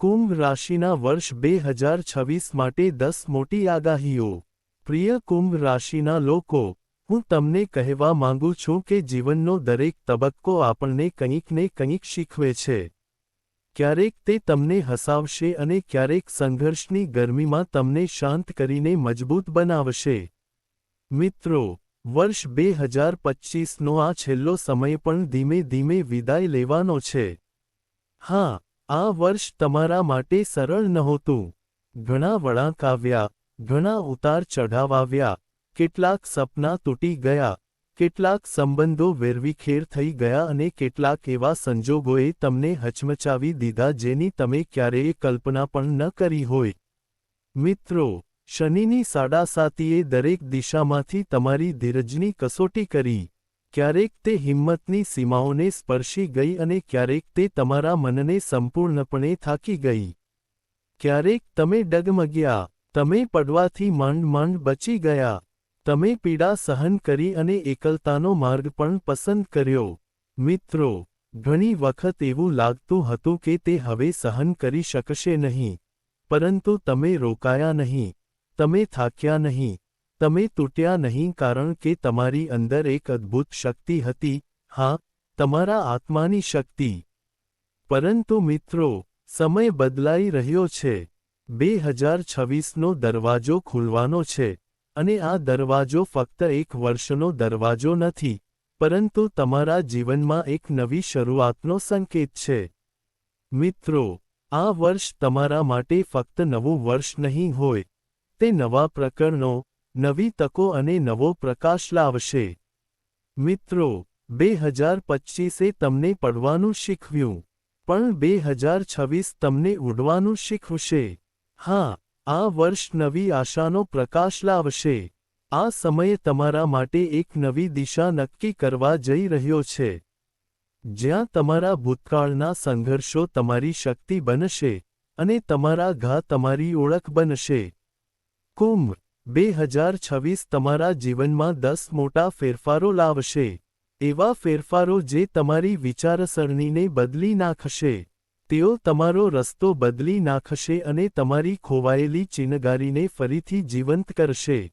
કુંભ રાશિના વર્ષ બે હજાર છવ્વીસ માટે દસ મોટી આગાહીઓ. પ્રિય કુંભ રાશિના લોકો, હું તમને કહેવા માંગુ છું કે જીવનનો દરેક તબક્કો આપણને કંઈક ને કંઈક શીખવે છે. ક્યારેક તે તમને હસાવશે અને ક્યારેક સંઘર્ષની ગરમીમાં તમને શાંત કરીને મજબૂત બનાવશે. મિત્રો, વર્ષ બે હજાર પચ્ચીસનો આ છેલ્લો સમય પણ ધીમે ધીમે વિદાય લેવાનો છે. હા આ વર્ષ તમારા માટે સરળ નહોતું. ઘણા વળાંક આવ્યા ઘણા ઉતાર ચઢાવ આવ્યા કેટલાક સપના તૂટી ગયા, કેટલાક સંબંધો વેરવિખેર થઈ ગયા અને કેટલાક એવા સંજોગોએ તમને હચમચાવી દીધા જેની તમે ક્યારેય કલ્પના પણ ન કરી હોય. મિત્રો, શનિની સાડાસાતીએ દરેક દિશામાંથી તમારી ધીરજની કસોટી કરી. ક્યારેક તે હિંમતની સીમાઓને સ્પર્શી ગઈ અને ક્યારેક તે તમારા મનને સંપૂર્ણપણે થાકી ગઈ. ક્યારેક તમે ડગમગ્યા, તમે પડવાથી માંડ માંડ બચી ગયા, તમે પીડા સહન કરી અને એકલતાનો માર્ગ પણ પસંદ કર્યો. મિત્રો, ઘણી વખત એવું લાગતું હતું કે તે હવે સહન કરી શકશે નહીં, પરંતુ તમે રોકાયા નહીં, તમે થાક્યા નહીં. તમે તૂટ્યા નહીં કારણ કે તમારી અંદર એક અદ્ભુત શક્તિ હતી, હા, તમારા આત્માની શક્તિ. પરંતુ મિત્રો, સમય બદલાઈ રહ્યો છે. બે હજાર છવ્વીસનો દરવાજો ખુલવાનો છે, અને આ દરવાજો ફક્ત એક વર્ષનો દરવાજો નથી, પરંતુ તમારા જીવનમાં એક નવી શરૂઆતનો સંકેત છે. મિત્રો, આ વર્ષ તમારા માટે ફક્ત નવું વર્ષ નહીં હોય, તે નવા પ્રકરણો નવી તકો અને નવો પ્રકાશ લાવશે. મિત્રો, બે હજાર પચ્ચીસે તમને પડવાનું શીખવ્યું, પણ બે હજાર છવ્વીસ તમને ઉડવાનું શીખવશે. હા, આ વર્ષ નવી આશાનો પ્રકાશ લાવશે. આ સમયે તમારા માટે એક નવી દિશા નક્કી કરવા જઈ રહ્યો છે. જ્યાં તમારા ભૂતકાળના સંઘર્ષો તમારી શક્તિ બનશે, અને તમારા ઘા તમારી ઓળખ બનશે. કુંભ બે હજાર છવ્વીસ તમારા જીવનમાં દસ મોટા ફેરફારો લાવશે. એવા ફેરફારો જે તમારી વિચારસરણીને બદલી નાખશે. તેઓ તમારો રસ્તો બદલી નાખશે અને તમારી ખોવાયેલી ચિનગારીને ફરીથી જીવંત કરશે.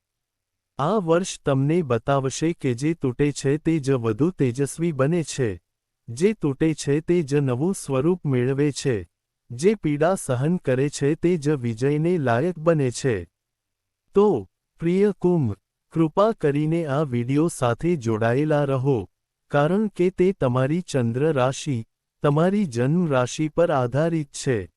આ વર્ષ તમને બતાવશે કે જે તૂટે છે તે જ વધુ તેજસ્વી બને છે. જે તૂટે છે તે જ નવું સ્વરૂપ મેળવે છે. જે પીડા સહન કરે છે તે જ વિજયને લાયક બને છે. તો, પ્રિય કુંભ, કૃપા કરીને આ વિડિયો સાથે જોડાયેલા રહો, કારણ કે તે તમારી ચંદ્ર રાશિ, તમારી જન્મ રાશિ પર આધારિત છે.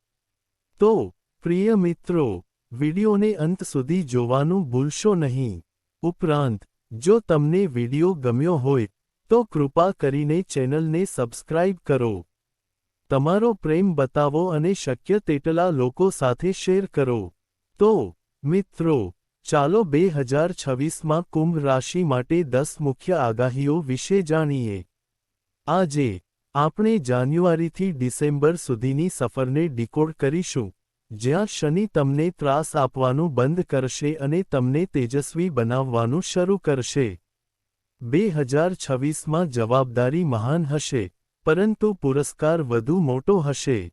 તો, પ્રિય મિત્રો, વિડિયોને અંત સુધી જોવાનું ભૂલશો નહીં. ઉપરાંત, જો તમને વિડિયો ગમ્યો હોય, તો કૃપા કરીને ચેનલને સબસ્ક્રાઇબ કરો. તમારો પ્રેમ બતાવો અને શક્ય તેટલા લોકો સાથે શેર કરો. તો, મિત્રો ચાલો બે હજાર છવ્વીસમાં કુંભ રાશિ માટે દસ મુખ્ય આગાહીઓ વિશે જાણીએ. આજે, આપણે જાન્યુઆરીથી ડિસેમ્બર સુધીની સફરને ડીકોડ કરીશું, જ્યાં શનિ તમને ત્રાસ આપવાનું બંધ કરશે અને તમને તેજસ્વી બનાવવાનું શરૂ કરશે. બે હજાર છવ્વીસમાં જવાબદારી મહાન હશે, પરંતુ પુરસ્કાર વધુ મોટો હશે.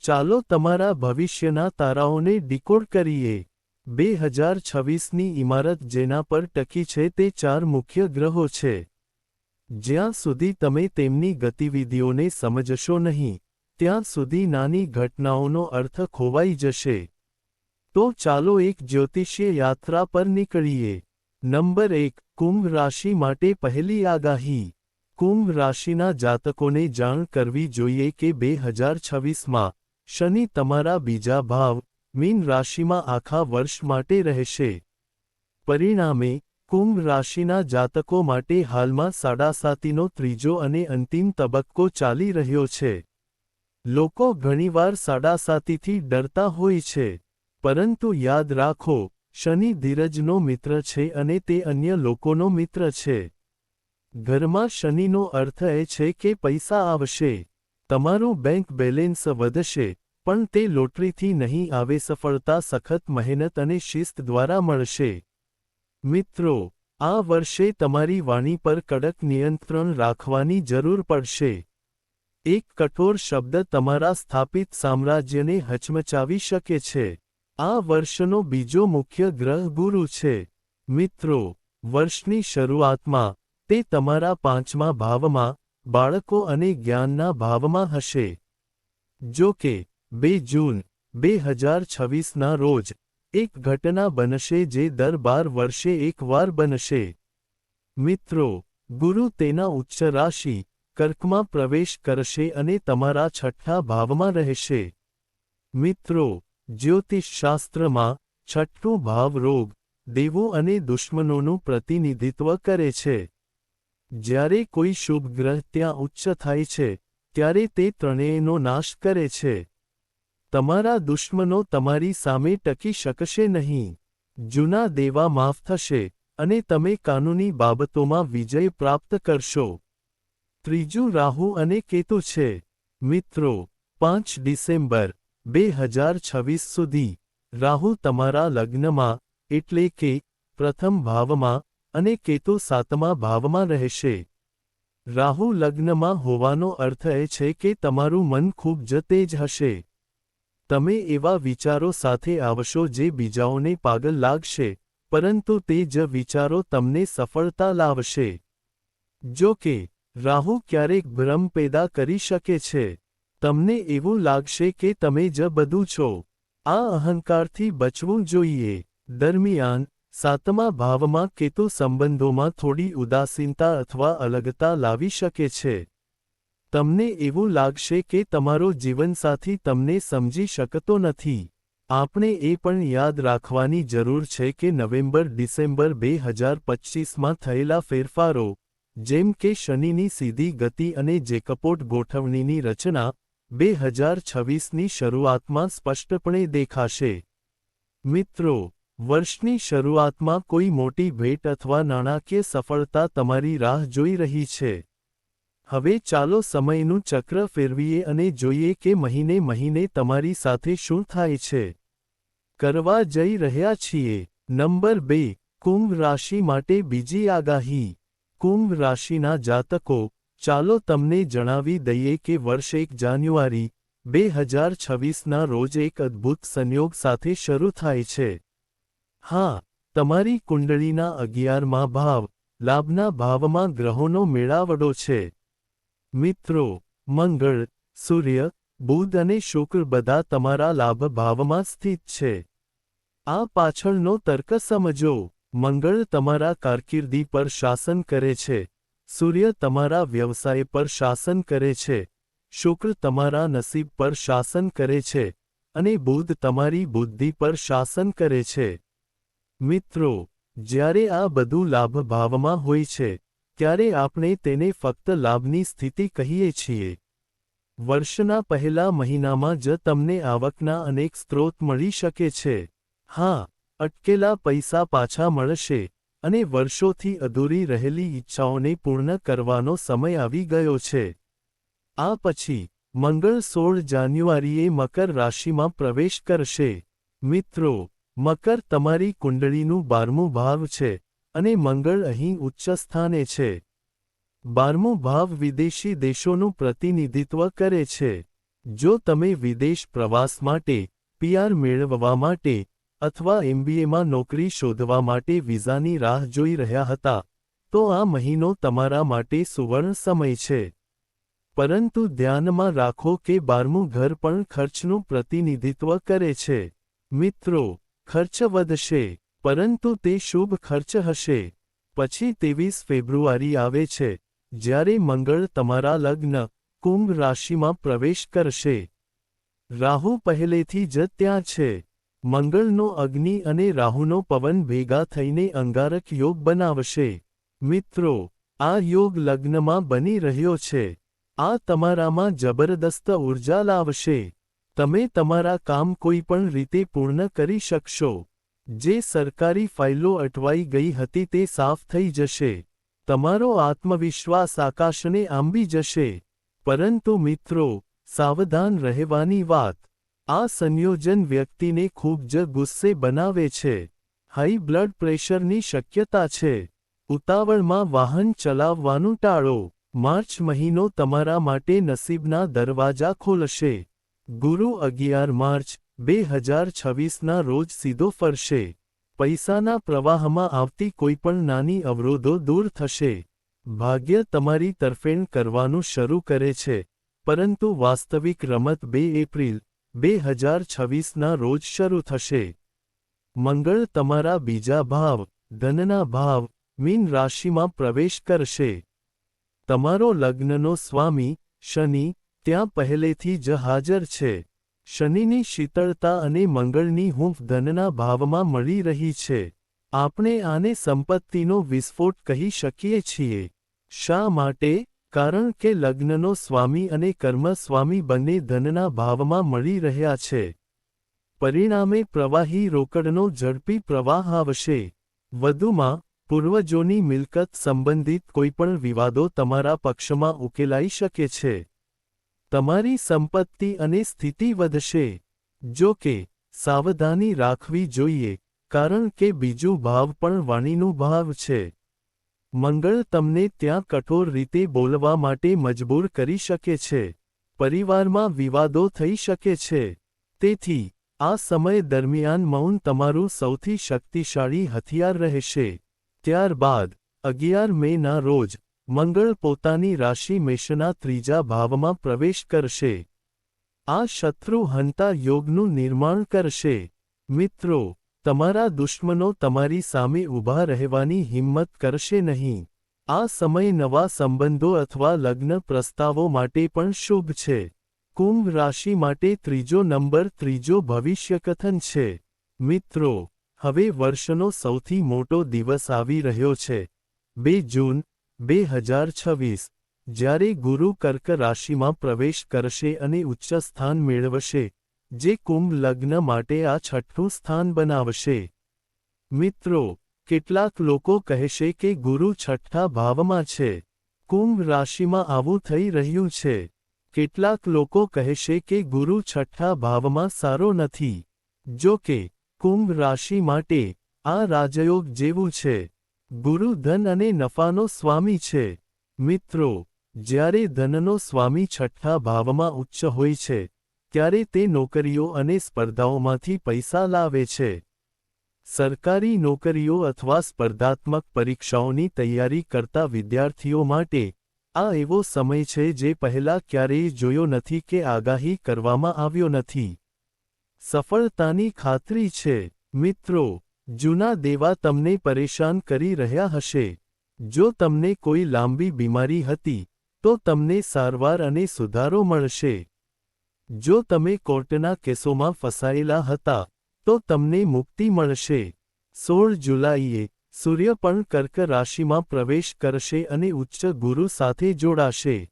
ચાલો તમારા ભવિષ્યના તારાઓને ડીકોડ કરીએ. બે હજાર છવ્વીસની ઇમારત જેના પર ટકી છે તે ચાર મુખ્ય ગ્રહો છે. જ્યાં સુધી તમે તેમની ગતિવિધિઓને સમજશો નહીં, ત્યાં સુધી નાની ઘટનાઓનો અર્થ ખોવાઈ જશે. તો ચાલો એક જ્યોતિષીય યાત્રા પર નીકળીએ. નંબર એક, કુંભ રાશિ માટે પહેલી આગાહી. કુંભ રાશિના જાતકોને જાણ કરવી જોઈએ કે બે હજાર છવ્વીસમાં શનિ તમારા બીજા ભાવ મીન રાશિમાં આખા વર્ષ માટે રહેશે. પરિણામે, કુંભ રાશિના જાતકો માટે હાલમાં સાડાસાતીનો ત્રીજો અને અંતિમ તબક્કો ચાલી રહ્યો છે. લોકો ઘણીવાર સાડાસાતીથી ડરતા હોય છે. પરંતુ યાદ રાખો, શનિ ધીરજનો મિત્ર છે અને તે અન્ય લોકોનો મિત્ર છે. ઘરમાં શનિનો અર્થ એ છે કે પૈસા આવશે. તમારું બેંક બેલેન્સ વધશે. પણ તે લોટરીથી નહીં આવે, સફળતા, સખત મહેનત અને શિસ્ત દ્વારા મળશે. મિત્રો, આ વર્ષે તમારી વાણી પર કડક નિયંત્રણ રાખવાની જરૂર પડશે. એક કઠોર શબ્દ તમારા સ્થાપિત સામ્રાજ્યને હચમચાવી શકે છે. આ વર્ષનો બીજો મુખ્ય ગ્રહ ગુરુ છે. મિત્રો, વર્ષની શરૂઆતમાં તે તમારા પાંચમા ભાવમાં બાળકો અને જ્ઞાનના ભાવમાં હશે. જો કે બે જૂન, બે હજાર છવ્વીસના રોજ, એક ઘટના બનશે જે દર બાર વર્ષે એકવાર બનશે. મિત્રો, ગુરુ તેના ઉચ્ચ રાશિ કર્કમાં પ્રવેશ કરશે અને તમારા છઠ્ઠા ભાવમાં રહેશે. મિત્રો, જ્યોતિષશાસ્ત્રમાં છઠ્ઠો ભાવ રોગ દેવો અને દુશ્મનોનું પ્રતિનિધિત્વ કરે છે. જ્યારે કોઈ શુભ ગ્રહ ત્યાં ઉચ્ચ થાય છે, ત્યારે તે ત્રણેયનો નાશ કરે છે. તમારા દુશ્મનો તમારી સામે ટકી શકશે નહીં. જૂના દેવા માફ થશે અને તમે કાનૂની બાબતોમાં વિજય પ્રાપ્ત કરશો. ત્રીજું રાહુ અને કેતુ છે. મિત્રો, પાંચ ડિસેમ્બર, બે હજાર છવ્વીસ સુધી, રાહુ તમારા લગ્નમાં, એટલે કે, પ્રથમ ભાવમાં, અને કેતુ સાતમા ભાવમાં રહેશે. રાહુ લગ્નમાં હોવાનો અર્થ એ છે કે તમારું મન ખૂબ જ તેજ હશે. તમે એવા વિચારો સાથે આવશો જે બીજાઓને પાગલ લાગશે, પરંતુ તે જ વિચારો તમને સફળતા લાવશે. જો કે, રાહુ ક્યારેક ભ્રમ પેદા કરી શકે છે. તમને એવું લાગશે કે તમે જ બધું છો. આ અહંકારથી બચવું જોઈએ. દરમિયાન, સાતમા ભાવમાં કેતુ સંબંધોમાં થોડી ઉદાસીનતા અથવા અલગતા લાવી શકે છે. તમને એવું લાગશે કે તમારો જીવનસાથી તમને સમજી શકતો નથી. આપણે એ પણ યાદ રાખવાની જરૂર છે કે નવેમ્બર ડિસેમ્બર બે હજાર પચ્ચીસમાં થયેલા ફેરફારો, જેમ કે શનિની સીધી ગતિ અને જેકપોટ ગોઠવણીની રચના, બે હજાર છવ્વીસની શરૂઆતમાં સ્પષ્ટપણે દેખાશે. મિત્રો, વર્ષની શરૂઆતમાં કોઈ મોટી ભેટ અથવા નાણાકીય સફળતા તમારી રાહ જોઈ રહી છે. હવે ચાલો સમયનું ચક્ર ફેરવીએ અને જોઈએ કે મહિને મહિને તમારી સાથે શું થાય છે. કરવા જઈ રહ્યા છીએ. નંબર બે, કુંભ રાશિ માટે બીજી આગાહી. કુંભ રાશિના જાતકો, ચાલો તમને જણાવી દઈએ કે વર્ષ એક જાન્યુઆરી, બે હજાર છવ્વીસના રોજ એક અદ્ભુત સંયોગ સાથે શરૂ થાય છે. હા, તમારી કુંડળીના અગિયારમાં ભાવ, લાભના ભાવમાં ગ્રહોનો મેળાવડો છે. મિત્રો, મંગળ, સૂર્ય, બુધ અને શુક્ર બધા તમારા લાભ ભાવમાં સ્થિત છે. આ પાછળનો તર્ક સમજો, મંગળ તમારા કારકિર્દી પર શાસન કરે છે. સૂર્ય તમારા વ્યવસાય પર શાસન કરે છે. શુક્ર તમારા નસીબ પર શાસન કરે છે અને બુધ તમારી બુદ્ધિ પર શાસન કરે છે. મિત્રો, જ્યારે આ બધું લાભ ભાવમાં હોય છે ત્યારે આપણે તેને ફક્ત લાભની સ્થિતિ કહીએ છીએ. વર્ષના પહેલા મહિનામાં જ તમને આવકના અનેક સ્ત્રોત મળી શકે છે. હા, અટકેલા પૈસા પાછા મળશે અને વર્ષોથી અધૂરી રહેલી ઈચ્છાઓને પૂર્ણ કરવાનો સમય આવી ગયો છે. આ પછી, મંગળ સોળ જાન્યુઆરીએ મકર રાશિમાં પ્રવેશ કરશે. મિત્રો, મકર તમારી કુંડળીનું બારમું ભાવ છે. અને મંગળ અહીં ઉચ્ચ સ્થાને છે. બારમો ભાવ વિદેશી દેશોનું પ્રતિનિધિત્વ કરે છે. જો તમે વિદેશ પ્રવાસ માટે પીઆર મેળવવા માટે, અથવા એમબીએમાં નોકરી શોધવા માટે વિઝાની રાહ જોઈ રહ્યા હતા, તો આ મહિનો તમારા માટે સુવર્ણ સમય છે. પરંતુ ધ્યાનમાં રાખો કે બારમું ઘર પણ ખર્ચનું પ્રતિનિધિત્વ કરે છે. મિત્રો, ખર્ચ વધશે. પરંતુ તે શુભ ખર્ચ હશે. પછી ત્રેવીસ ફેબ્રુઆરી આવે છે, જ્યારે મંગળ તમારા લગ્ન કુંભ રાશિમાં પ્રવેશ કરશે. રાહુ પહેલેથી જ ત્યાં છે. મંગળનો અગ્નિ અને રાહુનો પવન ભેગા થઈને અંગારક યોગ બનાવશે. મિત્રો, આ યોગ લગ્નમાં બની રહ્યો છે. આ તમારામાં જબરદસ્ત ઊર્જા લાવશે. તમે તમારા કામ કોઈ પણ રીતે પૂર્ણ કરી શકશો. જે સરકારી ફાઇલો અટવાઈ ગઈ હતી તે સાફ થઈ જશે. તમારો આત્મવિશ્વાસ આકાશને આંબી જશે. પરંતુ મિત્રો, સાવધાન રહેવાની વાત. આ સંયોજન વ્યક્તિને ખૂબ જ ગુસ્સે બનાવે છે. હાઈ બ્લડ પ્રેશરની શક્યતા છે. ઉતાવળમાં વાહન ચલાવવાનું ટાળો. માર્ચ મહિનો તમારા માટે નસીબના દરવાજા ખોલશે. ગુરુ અગિયાર માર્ચ બે હજાર છવ્વીસના રોજ સીધો ફરશે. પૈસાના પ્રવાહમાં આવતી કોઈપણ નાની અવરોધો દૂર થશે. ભાગ્ય તમારી તરફેણ કરવાનું શરૂ કરે છે. પરંતુ વાસ્તવિક રમત બે એપ્રિલ, બે હજાર છવ્વીસના રોજ શરૂ થશે. મંગળ તમારા બીજા ભાવ, ધનના ભાવ, મીન રાશિમાં પ્રવેશ કરશે. તમારો લગ્નનો સ્વામી, શનિ, ત્યાં પહેલેથી જ હાજર છે. શનિની શીતળતા અને મંગળની હૂંફ ધનના ભાવમાં મળી રહી છે. આપણે આને સંપત્તિનો વિસ્ફોટ કહી શકીએ છીએ. શા માટે? કારણ કે લગ્નનો સ્વામી અને કર્મ સ્વામી બંને ધનના ભાવમાં મળી રહ્યા છે. પરિણામે પ્રવાહી રોકડનો ઝડપી પ્રવાહ આવશે. વધુમાં, પૂર્વજોની મિલકત સંબંધિત કોઈપણ વિવાદો તમારા પક્ષમાં ઉકેલાઈ શકે છે. તમારી સંપત્તિ અને સ્થિતિ વધશે. જો કે, સાવધાની રાખવી જોઈએ, કારણ કે બીજું ભાવ પણ વાણીનું ભાવ છે. મંગળ તમને ત્યાં કઠોર રીતે બોલવા માટે મજબૂર કરી શકે છે. પરિવારમાં વિવાદો થઈ શકે છે. તેથી, આ સમય દરમિયાન મૌન તમારું સૌથી શક્તિશાળી હથિયાર રહેશે. ત્યારબાદ, અગિયાર મેના રોજ મંગળ પોતાની રાશિ મેષના ત્રીજા ભાવમાં પ્રવેશ કરશે. આ શત્રુ હંતા યોગનું નિર્માણ કરશે. મિત્રો, તમારા દુશ્મનો તમારી સામે ઊભા રહેવાની હિંમત કરશે નહીં. આ સમય નવા સંબંધો અથવા લગ્ન પ્રસ્તાવો માટે પણ શુભ છે. કુંભ રાશિ માટે ત્રીજો નંબર ત્રીજો ભવિષ્યકથન છે. મિત્રો, હવે વર્ષનો સૌથી મોટો દિવસ આવી રહ્યો છે. બે જૂન બે હજાર છવ્વીસ, જ્યારે ગુરુ કર્ક રાશિમાં પ્રવેશ કરશે અને ઉચ્ચ સ્થાન મેળવશે, જે કુંભ લગ્ન માટે આ છઠ્ઠું સ્થાન બનાવશે. મિત્રો, કેટલાક લોકો કહેશે કે ગુરુ છઠ્ઠા ભાવમાં છે. કુંભ રાશિમાં આવું થઈ રહ્યું છે. કેટલાક લોકો કહેશે કે ગુરુ છઠ્ઠા ભાવમાં સારો નથી. જો કે, કુંભ રાશિ માટે આ રાજયોગ જેવું છે. ગુરુ ધન અને નફાનો સ્વામી છે. મિત્રો, જ્યારે ધનનો સ્વામી છઠ્ઠા ભાવમાં ઉચ્ચ હોય છે, ત્યારે તે નોકરીઓ અને સ્પર્ધાઓમાંથી પૈસા લાવે છે. સરકારી નોકરીઓ અથવા સ્પર્ધાત્મક પરીક્ષાઓની તૈયારી કરતા વિદ્યાર્થીઓ માટે આ એવો સમય છે જે પહેલા ક્યારેય જોયો નથી કે આગાહી કરવામાં આવ્યો નથી. સફળતાની ખાતરી છે. મિત્રો જૂના દેવા તમને પરેશાન કરી રહ્યા હશે. જો તમને કોઈ લાંબી બીમારી હતી, તો તમને સારવાર અને સુધારો મળશે. જો તમે કોર્ટના કેસોમાં ફસાયેલા હતા, તો તમને મુક્તિ મળશે. સોળ જુલાઈએ સૂર્ય પણ કર્ક રાશિમાં પ્રવેશ કરશે અને ઉચ્ચ ગુરુ સાથે જોડાશે.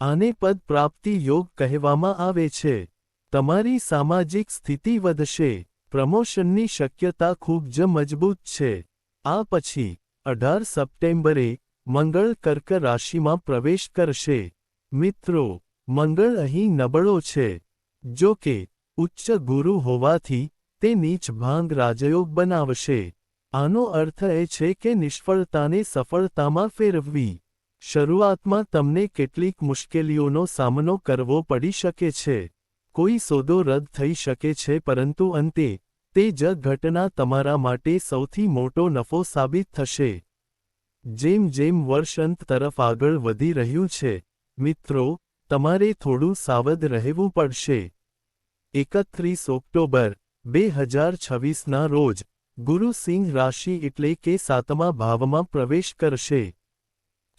આને પદ પ્રાપ્તિ યોગ કહેવામાં આવે છે. તમારી સામાજિક સ્થિતિ વધશે. પ્રમોશનની શક્યતા ખૂબ જ મજબૂત છે. આ પછી, અઢાર સપ્ટેમ્બરે, મંગળ કર્ક રાશિમાં પ્રવેશ કરશે. મિત્રો, મંગળ અહીં નબળો છે. જો કે, ઉચ્ચ ગુરુ હોવાથી, તે નીચ ભાંગ રાજયોગ બનાવશે. આનો અર્થ એ છે કે નિષ્ફળતાને સફળતામાં ફેરવવી. શરૂઆતમાં તમને કેટલીક મુશ્કેલીઓનો સામનો કરવો પડી શકે છે. કોઈ સોદો રદ થઈ શકે છે, પરંતુ અંતે, તે જ ઘટના તમારા માટે સૌથી મોટો નફો સાબિત થશે. જેમ જેમ વર્ષ તરફ આગળ વધી રહ્યું છે, મિત્રો, તમારે થોડું સાવધ રહેવું પડશે. એકત્રીસ ઓક્ટોબર, બે હજાર છવ્વીસના રોજ, ગુરુ સિંહ રાશિ એટલે કે સાતમા ભાવમાં પ્રવેશ કરશે.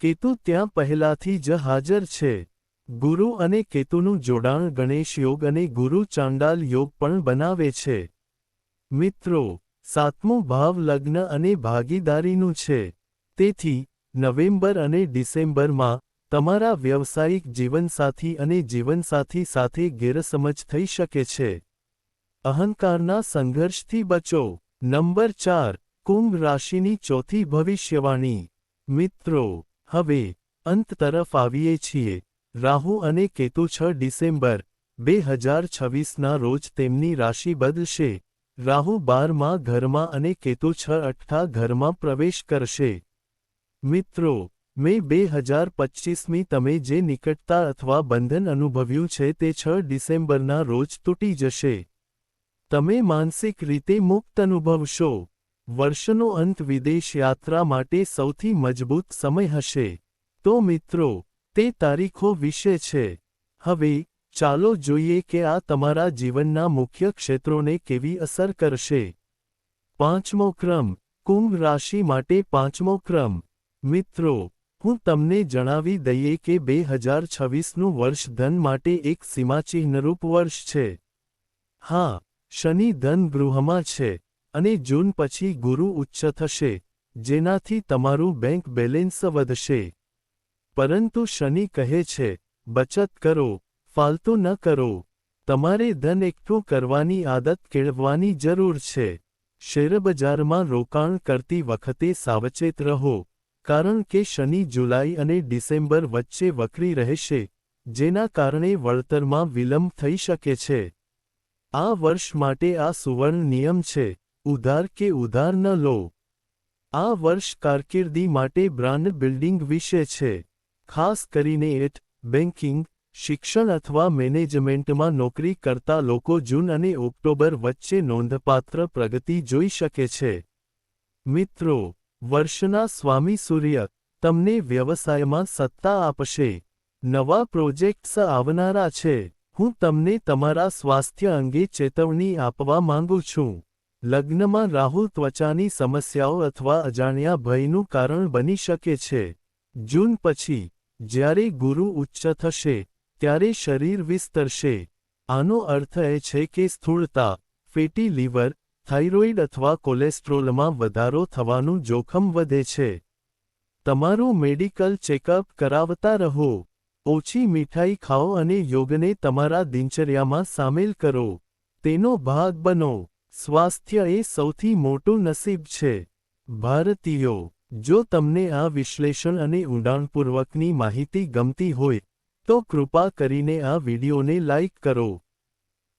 કેતુ ત્યાં પહેલાથી જ હાજર છે. ગુરુ અને કેતુનું જોડાણ ગણેશ યોગ અને ગુરુ ચાંડાલ યોગ પણ બનાવે છે. મિત્રો, સાતમું ભાવ લગ્ન અને ભાગીદારીનું છે. તેથી, નવેમ્બર અને ડિસેમ્બરમાં તમારા વ્યવસાયિક જીવનસાથી અને જીવનસાથી સાથે ગેરસમજ થઈ શકે છે. અહંકારના સંઘર્ષથી બચો. નંબર ચાર, કુંભ રાશિની ચોથી ભવિષ્યવાણી. મિત્રો, હવે અંત તરફ આવીએ છીએ. રાહુ અને કેતુ છ ડિસેમ્બર, બે હજાર છવ્વીસના રોજ તેમની રાશિ બદલશે. રાહુ બારમાં ઘરમાં અને કેતુ છ અઠ્ઠા ઘરમાં પ્રવેશ કરશે. મિત્રો, મે બે હજાર પચ્ચીસમી તમે જે નિકટતા અથવા બંધન અનુભવ્યું છે તે છ ડિસેમ્બરના રોજ તૂટી જશે. તમે માનસિક રીતે મુક્ત અનુભવશો. વર્ષનો અંત વિદેશ યાત્રા માટે સૌથી મજબૂત સમય હશે. તો મિત્રો તે તારીખો વિશે છે. હવે, ચાલો જોઈએ કે આ તમારા જીવનના મુખ્ય ક્ષેત્રોને કેવી અસર કરશે. પાંચમો ક્રમ, કુંભ રાશિ માટે પાંચમો ક્રમ. મિત્રો, હું તમને જણાવી દઈએ કે બે હજાર છવ્વીસનું વર્ષ ધન માટે એક સીમાચિહ્નરૂપ વર્ષ છે. હા, શનિ ધન ગૃહમાં છે અને જૂન પછી ગુરુ ઉચ્ચ થશે, જેનાથી તમારું બેંક બેલેન્સ વધશે. પરંતુ શનિ કહે છે, બચત કરો, ફાલતુ ન કરો. તમારે ધન એકઠું કરવાની આદત કેળવવાની જરૂર છે. શેરબજારમાં રોકાણ કરતી વખતે સાવચેત રહો, કારણ કે શનિ જુલાઈ અને ડિસેમ્બર વચ્ચે વકરી રહેશે, જેના કારણે વળતરમાં વિલંબ થઈ શકે છે. આ વર્ષ માટે આ સુવર્ણ નિયમ છે, ઉધાર કે ઉધાર ન લો. આ વર્ષ કારકિર્દી માટે બ્રાન્ડ બિલ્ડિંગ વિશે છે. ખાસ કરીને એટ બેન્કિંગ શિક્ષણ અથવા મેનેજમેન્ટમાં નોકરી કરતા લોકો જૂન અને ઓક્ટોબર વચ્ચે નોંધપાત્ર પ્રગતિ જોઈ શકે છે. મિત્રો, વર્ષના સ્વામી સૂર્ય તમને વ્યવસાયમાં સત્તા આપશે. નવા પ્રોજેક્ટ્સ આવનારા છે. હું તમને તમારા સ્વાસ્થ્ય અંગે ચેતવણી આપવા માંગુ છું. લગ્નમાં રાહુ ત્વચાની સમસ્યાઓ અથવા અજાણ્યા ભયનું કારણ બની શકે છે. જૂન પછી જ્યારે ગુરુ ઉચ્ચ થશે, ત્યારે શરીર વિસ્તરશે. આનો અર્થ એ છે કે સ્થૂળતા, ફેટી લીવર, થાઇરોઇડ અથવા કોલેસ્ટ્રોલમાં વધારો થવાનું જોખમ વધે છે. તમારું મેડિકલ ચેકઅપ કરાવતા રહો. ઓછી મીઠાઈ ખાઓ અને યોગને તમારા દિનચર્યામાં સામેલ કરો. તેનો ભાગ બનો. સ્વાસ્થ્ય એ સૌથી મોટું નસીબ છે. ભારતીયો જો તમને આ વિશ્લેષણ અને ઊંડાણપૂર્વકની માહિતી ગમતી હોય, તો કૃપા કરીને આ વિડિયોને લાઇક કરો.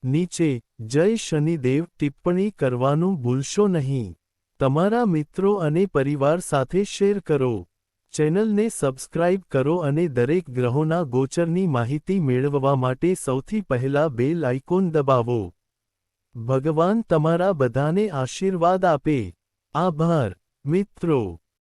નીચે, જય શનિદેવ ટિપ્પણી કરવાનું ભૂલશો નહીં. તમારા મિત્રો અને પરિવાર સાથે શેર કરો. ચેનલને સબસ્ક્રાઇબ કરો અને દરેક ગ્રહોના ગોચરની માહિતી મેળવવા માટે સૌથી પહેલા બેલ આઇકોન દબાવો. ભગવાન તમારા બધાને આશીર્વાદ આપે. આભાર, મિત્રો.